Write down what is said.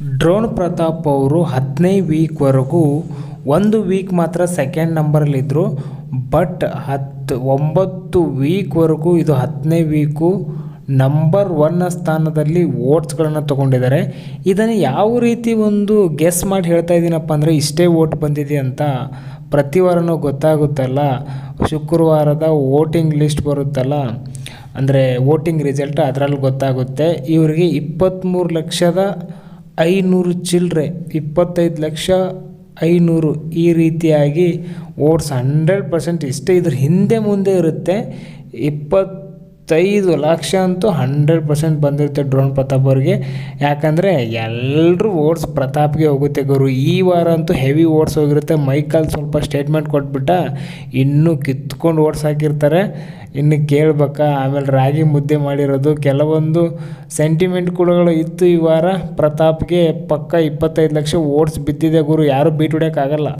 Drone Pratap ಅವರು ಹದಿನೈದು ವೀಕ್ವರೆಗೂ ಒಂದು ವೀಕ್ ಮಾತ್ರ ಸೆಕೆಂಡ್ ನಂಬರಲ್ಲಿದ್ದರು ಬಟ್ ಹತ್ತು ಒಂಬತ್ತು ವೀಕ್ವರೆಗೂ ಇದು ಹತ್ತನೇ ವೀಕು ನಂಬರ್ ಒನ್ನ ಸ್ಥಾನದಲ್ಲಿ ಓಟ್ಸ್ಗಳನ್ನು ತೊಗೊಂಡಿದ್ದಾರೆ. ಇದನ್ನು ಯಾವ ರೀತಿ ಒಂದು ಗೆಸ್ ಮಾಡಿ ಹೇಳ್ತಾ ಇದ್ದೀನಪ್ಪ ಅಂದರೆ ಇಷ್ಟೇ ಓಟ್ ಬಂದಿದೆ ಅಂತ ಪ್ರತಿ ವಾರನೂ ಗೊತ್ತಾಗುತ್ತಲ್ಲ. ಶುಕ್ರವಾರದ ವೋಟಿಂಗ್ ಲಿಸ್ಟ್ ಬರುತ್ತಲ್ಲ. ಅಂದರೆ ವೋಟಿಂಗ್ ರಿಸಲ್ಟ್ ಅದರಲ್ಲಿ ಗೊತ್ತಾಗುತ್ತೆ. ಇವರಿಗೆ ಇಪ್ಪತ್ತ್ಮೂರು ಲಕ್ಷದ ಐನೂರು ಚಿಲ್ಲರೆ ಇಪ್ಪತ್ತೈದು ಲಕ್ಷ ಐನೂರು ಈ ರೀತಿಯಾಗಿ ಓಟ್ಸ್ ಹಂಡ್ರೆಡ್ ಪರ್ಸೆಂಟ್ ಇಷ್ಟೇ ಇದ್ರ ಹಿಂದೆ ಮುಂದೆ ಇರುತ್ತೆ. ಇಪ್ಪತ್ತೈದು ಲಕ್ಷ ಅಂತೂ ಹಂಡ್ರೆಡ್ ಪರ್ಸೆಂಟ್ ಬಂದಿರುತ್ತೆ ಡ್ರೋನ್ ಪ್ರತಾಪ್ ಅವ್ರಿಗೆ. ಯಾಕಂದರೆ ಎಲ್ಲರೂ ಓಟ್ಸ್ ಪ್ರತಾಪ್ಗೆ ಹೋಗುತ್ತೆ ಗುರು. ಈ ವಾರ ಅಂತೂ ಹೆವಿ ಓಟ್ಸ್ ಹೋಗಿರುತ್ತೆ. ಮೈಕಲ್ ಸ್ವಲ್ಪ ಸ್ಟೇಟ್ಮೆಂಟ್ ಕೊಟ್ಬಿಟ್ಟ ಇನ್ನೂ ಕಿತ್ಕೊಂಡು ಓಟ್ಸ್ ಹಾಕಿರ್ತಾರೆ. ಇನ್ನು ಕೇಳ್ಬೇಕಾ? ಆಮೇಲೆ ರಾಗಿ ಮುದ್ದೆ ಮಾಡಿರೋದು. ಕೆಲವೊಂದು ಸೆಂಟಿಮೆಂಟ್ ಕೂಡಗಳು ಇತ್ತು ಈ ವಾರ. ಪ್ರತಾಪ್ಗೆ ಪಕ್ಕ ಇಪ್ಪತ್ತೈದು ಲಕ್ಷ ಓಟ್ಸ್ ಬಿದ್ದಿದೆ ಗುರು. ಯಾರೂ ಬೀಟ್ ಹೊಡ್ಯೋಕ್ಕಾಗಲ್ಲ